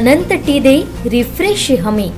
अनंत T दे refresh हमी.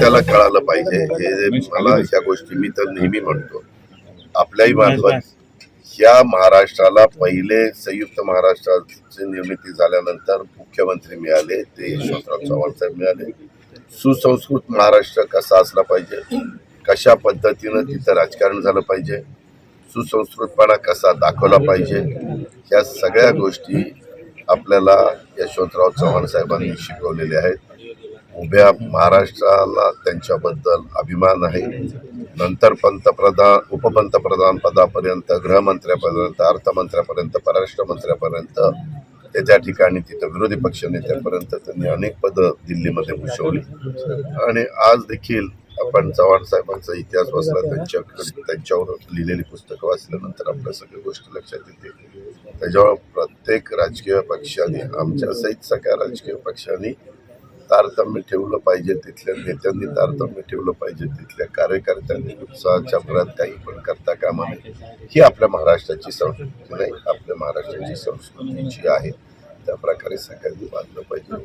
त्याला कळालं पाहिजे. हे मला ह्या गोष्टी मी तर नेहमी म्हणतो. आपल्याही मार्फत ह्या महाराष्ट्राला पहिले संयुक्त महाराष्ट्राची निर्मिती झाल्यानंतर मुख्यमंत्री मिळाले ते यशवंतराव चव्हाण साहेब मिळाले. सुसंस्कृत महाराष्ट्र कसा असला पाहिजे? कशा पद्धतीनं तिथं राजकारण झालं पाहिजे? सुसंस्कृतपणा कसा दाखवला पाहिजे ह्या सगळ्या गोष्टी आपल्याला यशवंतराव चव्हाण साहेबांनी शिकवलेल्या आहेत. उभ्या महाराष्ट्राला त्यांच्याबद्दल अभिमान आहे. नंतर पंतप्रधान उपपंतप्रधान पदापर्यंत गृहमंत्र्यापर्यंत अर्थमंत्र्यापर्यंत परराष्ट्र मंत्र्यापर्यंत ते त्या ठिकाणी तिथं विरोधी पक्ष नेत्यापर्यंत त्यांनी अनेक पदं दिल्लीमध्ये भूषवली. आणि आज देखील आपण चव्हाण साहेबांचा इतिहास वाचला त्यांच्याकडे त्यांच्यावर लिहिलेली पुस्तकं वाचल्यानंतर आपल्या सगळ्या गोष्टी लक्षात येते त्याच्यावर प्रत्येक राजकीय पक्षाने आमच्या सहित सगळ्या राजकीय पक्षांनी तारतम्य ठेवलं पाहिजे तिथल्या नेत्यांनी तारतम्य ठेवलं पाहिजे तिथल्या कार्यकर्त्यांनी उत्साहाच्या भरात काही पण करता कामा नये. ही आपल्या महाराष्ट्राची संस्कृती नाही आपल्या महाराष्ट्राची संस्कृतीची आहे. त्या प्रकारे सगळ्यांनी वागलं पाहिजे.